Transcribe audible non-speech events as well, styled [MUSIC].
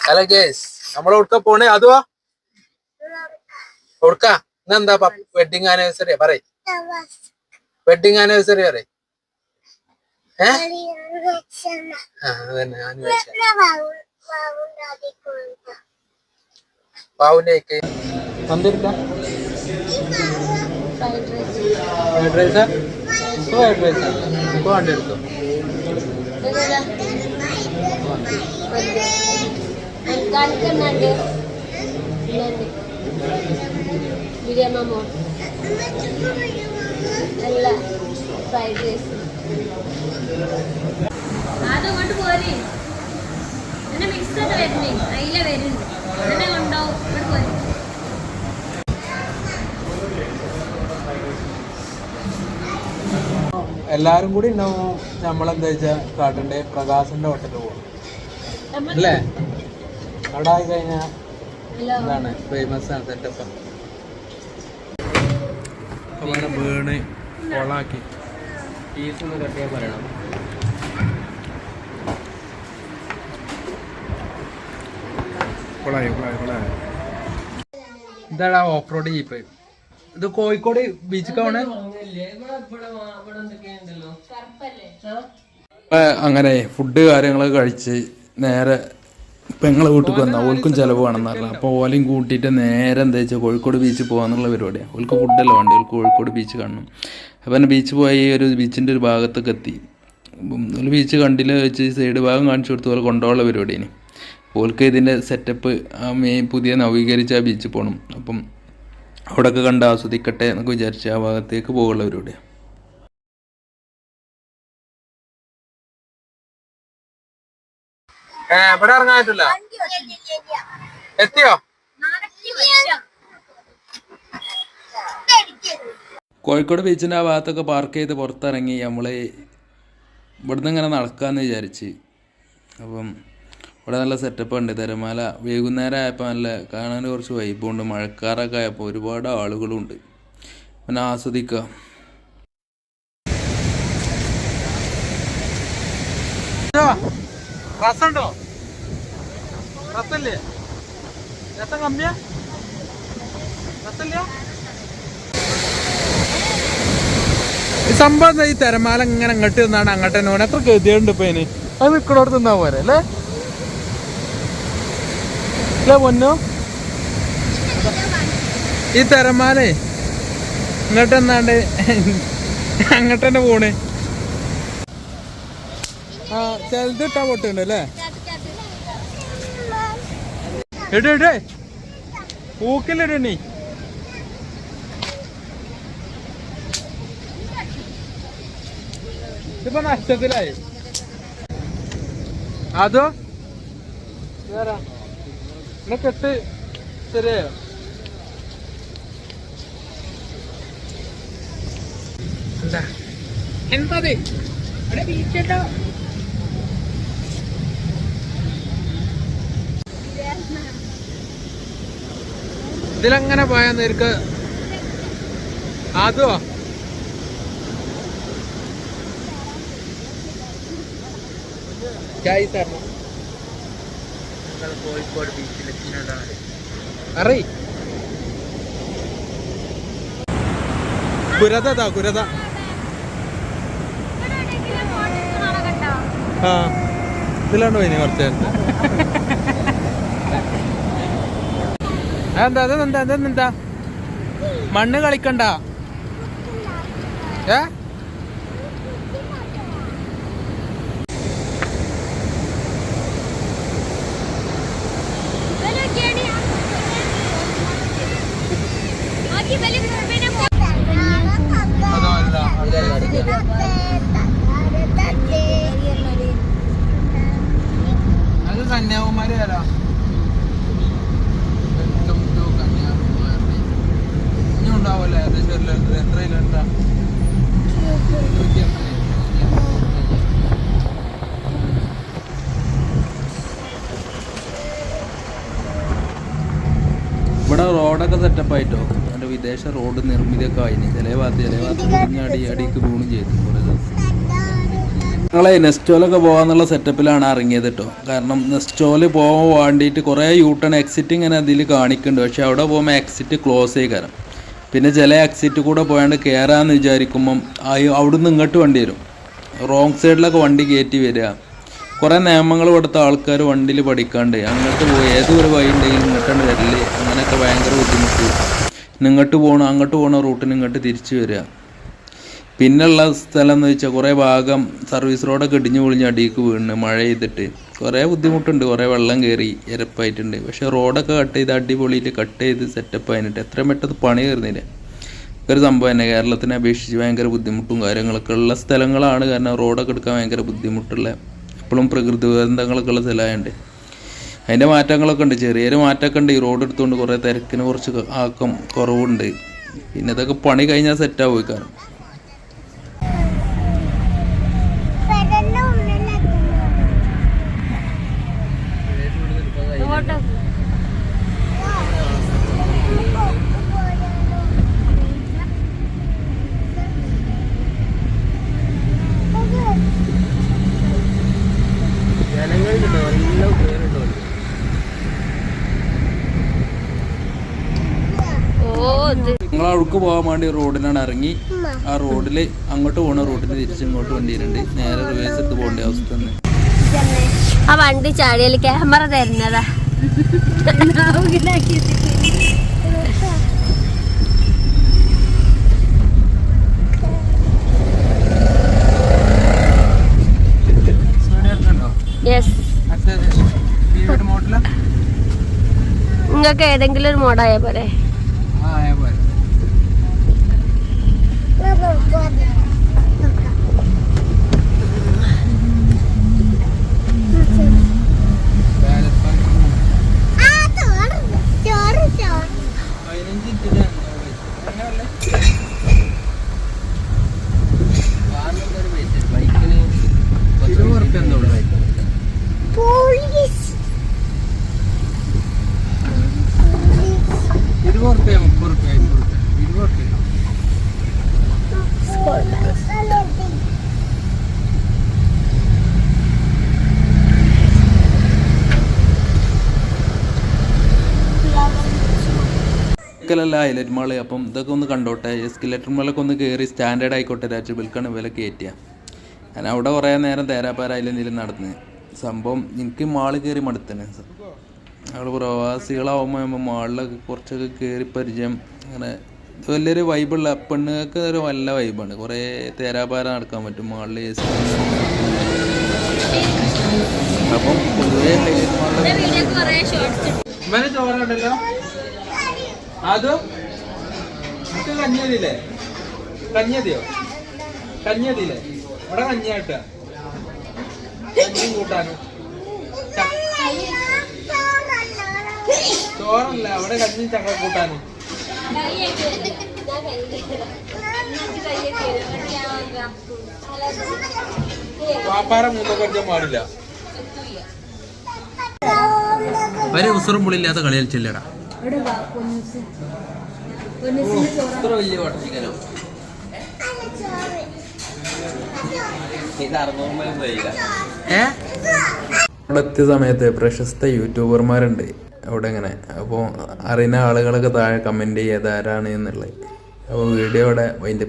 Hello guys നമ്മൾ ഉടുക്ക പോണേ? അതുവാ. ഉടുക്ക ഇന്നെന്താ വെഡിങ് ആനിവേഴ്സറി പറയ. വെഡിങ് ആനിവേഴ്സറി പറയ. ഫ്രൈഡ് വന്നിരിക്കാം ഫ്രൈഡ് റൈസാ ഫ്രൈഡ് റൈസാ വണ്ടി എടുത്തോ? ബിരിയാമോ അല്ല ഫ്രൈഡ് റൈസ് അതങ്ങോട്ട് പോരെ. എന്നെ മിക്സ് ഒക്കെ വരുന്നേ. അയില വരുന്നുണ്ട് എന്നെ കൊണ്ടാവും. ഇവിടെ പോരെ. എല്ലാരും കൂടി ഉണ്ടാവും. നമ്മളെന്താ വെച്ചാ കാട്ടിന്റെ പ്രകാശന്റെ ഹോട്ടലിൽ പോകും അല്ലേ? അവിടെ ആയി കഴിഞ്ഞാൽ എന്താണ് ഫേമസ് ആണ് സെറ്റപ്പ്. അങ്ങനെ വീണ് കൊളാക്കി. പീസൊന്ന് കട്ടിയാ പറയണം. കൊളായി കൊളായി കൊളായി. ഇതാടാ ഓഫ് റോഡ് ജീപ്പ് ഇത് കോഴിക്കോട് ബീച്ച് പോണേ? അങ്ങനെ ഫുഡ് കാര്യങ്ങളൊക്കെ കഴിച്ച് നേരെ പെങ്ങളെ വീട്ടിൽ വന്നാൽ ഓൽക്കും ചിലവ് വേണമെന്ന് പറഞ്ഞു. അപ്പോൾ ഓലയും കൂട്ടിയിട്ട് നേരെ എന്താ വെച്ചാൽ കോഴിക്കോട് ബീച്ചിൽ പോകാന്നുള്ള പരിപാടിയാണ് ഓൽക്ക് ഫുഡല്ല വേണ്ടി? ഓൽക്ക് കോഴിക്കോട് ബീച്ച് കാണണം. അപ്പം തന്നെ ബീച്ച് പോയി ഒരു ബീച്ചിന്റെ ഒരു ഭാഗത്തൊക്കെ എത്തി. ഒരു ബീച്ച് കണ്ടില്ല വെച്ച് സൈഡ് ഭാഗം കാണിച്ചു കൊടുത്ത് പോലെ കൊണ്ടുപോകാനുള്ള പരിപാടിയാണ് ഓൽക്ക് ഇതിന്റെ സെറ്റപ്പ് ആ മെയിൻ പുതിയ നവീകരിച്ച ആ ബീച്ചിൽ പോകണം അപ്പം അവിടെയൊക്കെ കണ്ട് ആസ്വദിക്കട്ടെ എന്നൊക്കെ വിചാരിച്ച് ആ ഭാഗത്തേക്ക് പോകുള്ള പരിപാടിയാണ് ഇവിടെ ഇറങ്ങാനായിട്ടില്ല? എത്തിയോ? കോഴിക്കോട് ബീച്ചിന്റെ ആ ഭാഗത്തൊക്കെ പാർക്ക് ചെയ്ത് പുറത്തിറങ്ങി നമ്മൾ ഇവിടുന്ന് ഇങ്ങനെ നടക്കാമെന്ന് വിചാരിച്ച്. അപ്പം ഇവിടെ നല്ല സെറ്റപ്പ് ഉണ്ട്. തിരമാല വൈകുന്നേരം ആയപ്പോൾ നല്ല കാണാൻ കുറച്ച് വൈബുണ്ട് മഴക്കാറൊക്കെ ആയപ്പോൾ ഒരുപാട് ആളുകളുണ്ട്. പിന്നെ ആസ്വദിക്കുക രസമുണ്ടോ റസ്സല്ലേ രസം കമ്മിയാ? രസമില്ല ഈ സംഭവം ഈ തിരമാല ഇങ്ങനെ അങ്ങോട്ട് നിന്നാണ് അങ്ങോട്ട് തന്നെ പോണെ. എത്ര ഗതിയുണ്ട് ഇപ്പൊ ഇനി അത് നിൽക്കണോട് തിന്നാ പോരെ അല്ലേ? അല്ലേ പൊന്നോ? ഈ തിരമാലേ ഇങ്ങോട്ട് എന്നാണ്ട് അങ്ങോട്ട് തന്നെ പോണ്. ആ ചിലത് ഇട്ടാ പൊട്ടുണ്ട് അല്ലേ ഇട ഇടേ പൂക്കിലിടണി ഇതിപ്പോ നഷ്ടത്തിലായി. അതോ? വേറെ കെട്ട് ശരിയായോ? എന്താ? അതെ അവിടെ ബീച്ചുണ്ടോ ഇതിലങ്ങനെ പോയാ നിനക്ക് അതോ ചായ തരണം ഞങ്ങൾ കോഴിക്കോട് ബീച്ചിലെത്തിനോടാണ് അറി. കുരതാ കുരത ആ. ഇതിലാണ് പോയിന് കുറച്ച് നേരത്തെ. [LAUGHS] എന്താ അതെന്താ അതെന്താ മണ്ണ് കളിക്കണ്ട. ഏ? അത് കന്യാകുമാരി വരാം ഒരു എന്താ ഇവിടെ റോഡൊക്കെ സെറ്റപ്പ് ആയിട്ടോ? അതിന്റെ വിദേശ റോഡ് നിർമ്മിതിയൊക്കെ ആയിന്. ചില ഭാഗത്ത് ചില ഭാഗത്ത് മുറിഞ്ഞടി അടിക്ക് ചെയ്തു കുറേ ദിവസം. ഞങ്ങളെ നെസ്റ്റോലൊക്കെ പോകാന്നുള്ള സെറ്റപ്പിലാണ് ഇറങ്ങിയത് കേട്ടോ കാരണം നെസ്റ്റോൽ പോകാൻ വേണ്ടിയിട്ട് കുറേ യൂട്ടേൺ എക്സിറ്റ് ഇങ്ങനെ അതിൽ കാണിക്കുന്നുണ്ട് പക്ഷെ അവിടെ പോകുമ്പോൾ എക്സിറ്റ് ക്ലോസ് ചെയ്ത് കാരണം പിന്നെ ചില എക്സിറ്റ് കൂടെ പോയാണ്ട് കയറാമെന്ന് വിചാരിക്കുമ്പം അവിടെ അവിടുന്ന് ഇങ്ങോട്ട് വണ്ടി വരും. റോങ് സൈഡിലൊക്കെ വണ്ടി കയറ്റി വരിക. കുറേ നിയമങ്ങൾ കൊടുത്ത ആൾക്കാർ വണ്ടിയിൽ പഠിക്കാണ്ട് അങ്ങോട്ട് പോയി. ഏതൊരു വഴി ഉണ്ടെങ്കിലും ഇങ്ങോട്ടാണ് വരൽ. അങ്ങനെയൊക്കെ ഭയങ്കര ബുദ്ധിമുട്ട്. ഇങ്ങോട്ട് പോകണം അങ്ങോട്ട് പോകണ റൂട്ടിന് ഇങ്ങോട്ട് തിരിച്ചു വരിക. പിന്നെയുള്ള സ്ഥലം എന്ന് വെച്ചാൽ കുറേ ഭാഗം സർവീസ് റോഡൊക്കെ ഇടിഞ്ഞു പൊളിഞ്ഞ് അടിയിലേക്ക് വീണ് മഴ ചെയ്തിട്ട് കുറേ ബുദ്ധിമുട്ടുണ്ട് കുറേ വെള്ളം കയറി ഇരപ്പായിട്ടുണ്ട് പക്ഷേ റോഡൊക്കെ കട്ട് ചെയ്ത് അടിപൊളിയിട്ട് കട്ട് ചെയ്ത് സെറ്റപ്പ് ആയിട്ട് എത്രയും പെട്ടെന്ന് പണി കയറുന്നില്ല ഒരു സംഭവം തന്നെ കേരളത്തിനെ അപേക്ഷിച്ച് ഭയങ്കര ബുദ്ധിമുട്ടും കാര്യങ്ങളൊക്കെ ഉള്ള സ്ഥലങ്ങളാണ് കാരണം റോഡൊക്കെ എടുക്കാൻ ഭയങ്കര ബുദ്ധിമുട്ടുള്ള എപ്പോഴും പ്രകൃതി ദുരന്തങ്ങളൊക്കെ ഉള്ള സ്ഥലമായുണ്ട്. അതിന്റെ മാറ്റങ്ങളൊക്കെ ഉണ്ട് ചെറിയൊരു മാറ്റമൊക്കെ ഉണ്ട്. ഈ റോഡ് എടുത്തുകൊണ്ട് കുറേ തിരക്കിന് കുറച്ച് ആക്കം കുറവുണ്ട്. പിന്നെ ഇതൊക്കെ പണി കഴിഞ്ഞാൽ സെറ്റാവും കാരണം ഇങ്ങോട്ട് ജനങ്ങളുണ്ടോ നല്ല പേരുണ്ടോ ഓ ഇത് അവിടേക്ക് പോകാൻ വേണ്ടി റോഡിലാണ് ഇറങ്ങി. ആ റോഡിൽ അങ്ങോട്ട് പോണ റോഡിന് തിരിച്ച് ഇങ്ങോട്ട് വണ്ടി വരുന്നുണ്ട് നേരെ റിവേഴ്സ് എടുത്ത് പോകേണ്ട അവസ്ഥ തന്നെ. ആ വണ്ടി ചാടിയാൽ ക്യാമറ തരുന്നതാ. നിങ്ങൾക്ക് ഏതെങ്കിലും ഒരു മോഡായ പോലെ ഒരിക്കലല്ല ഹൈലൈറ്റ് മാൾ. അപ്പം ഇതൊക്കെ ഒന്ന് കണ്ടോട്ടെ. എസ്കിലേറ്റർ മാളൊക്കെ ഒന്ന് കയറി സ്റ്റാൻഡേർഡ് ആയിക്കോട്ടെ രാജബിൽക്കാണ് വില കയറ്റിയ ഞാൻ അവിടെ കുറേ നേരം തേരാപ്പാര അതിലെന്തെങ്കിലും നടന്ന്. സംഭവം എനിക്ക് മാൾ കയറി മടുത്തന്നെ. നമ്മൾ പ്രവാസികളാവുമ്പോൾ നമ്മൾ മാളിലൊക്കെ കുറച്ചൊക്കെ കയറി പരിചയം. അങ്ങനെ വലിയൊരു വൈബുള്ള പെണ്ണുങ്ങൾക്ക് ഒരു നല്ല വൈബാണ് കുറേ തേരാപ്പാര നടക്കാൻ പറ്റും മാളിൽ അപ്പം പൊതുവേ ഹൈലൈറ്റ് മാളിൽ അതും നിനക്ക് കഞ്ഞിയതില്ലേ കഞ്ഞിയതിയോ? കഞ്ഞിയതില്ലേ? ഇവിടെ കഞ്ഞിയാട്ട കഞ്ഞിയും കൂട്ടാനും ചോറല്ല അവിടെ കഞ്ഞി ചക്ക കൂട്ടാനും. പാപ്പാര മൂന്നൊക്കെ പാടില്ല. ഒരു ഉസറും പുള്ളില്ലാത്ത കളിയിൽ കളിച്ചില്ലടാ ഇത്ര വലിയ വട്ടിക്കനോ ഇത് അറുന്നൂറ് മൈൽ പോയില്ല അവിടെ എത്തിയ സമയത്ത് പ്രശസ്ത യൂട്യൂബർമാരുണ്ട്. അവിടെ ഇങ്ങനെ. അപ്പോൾ അറിയുന്ന ആളുകളൊക്കെ താഴെ കമന്റ് ചെയ്ത് ആരാണ് എന്നുള്ളത്. അപ്പോൾ വീഡിയോ അവിടെ അതിന്റെ